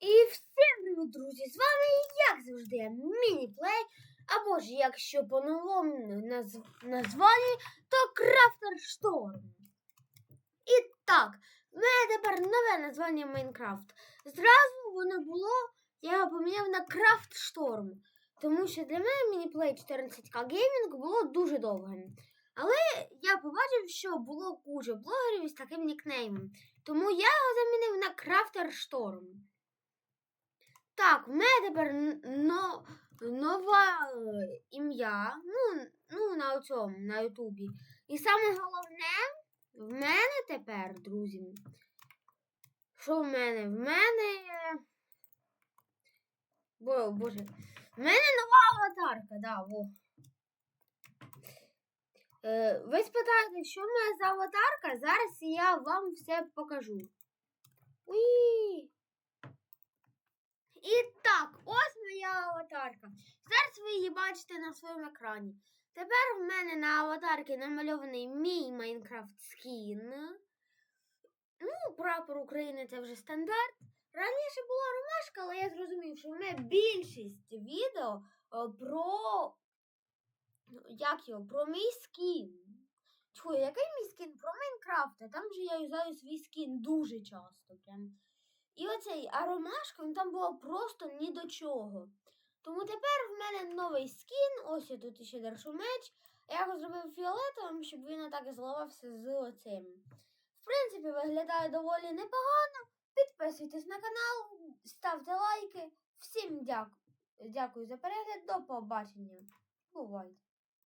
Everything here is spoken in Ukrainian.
І всім привіт, друзі! З вами, як завжди, Мініплей, або ж, якщо по-новому назв... названні, то Крафтер Шторм. І так, в мене тепер нове названня Майнкрафт. Зразу воно було, я його поміняв на Крафт Шторм. Тому що для мене Мініплей 14К Геймінг було дуже довгим. Але я побачив, що було куча блогерів із таким нікнеймом. Тому я його замінив на Крафтер Шторм. Так, в мене тепер но, нове ім'я. Ну, ну, на цьому, на Ютубі. І саме головне, в мене тепер, друзі. Що в мене? В мене. Бо, боже. В мене нова аватарка, да, во. Е, ви спитаєте, що в мене за аватарка? Зараз я вам все покажу. Уї! І так, ось моя аватарка. Зараз ви її бачите на своєму екрані. Тепер в мене на аватарці намальований мій Майнкрафт скін. Ну, прапор України це вже стандарт. Раніше була ромашка, але я зрозумів, що в мене більшість відео е, про. ну, Як його? Про мій скін. Тьфу, який мій скін? Про Майнкрафт. а Там же я юзаю свій скін дуже часто. Прям. І оцей а ромашка, він там було просто ні до чого. Тому тепер в мене новий скін. Ось я тут ще держу меч. Я його зробив фіолетовим, щоб він отак зливався з оцим. В принципі, виглядає доволі непогано. Підписуйтесь на канал, ставте лайки. Всім дякую. Дякую за перегляд. До побачення. Бувайте.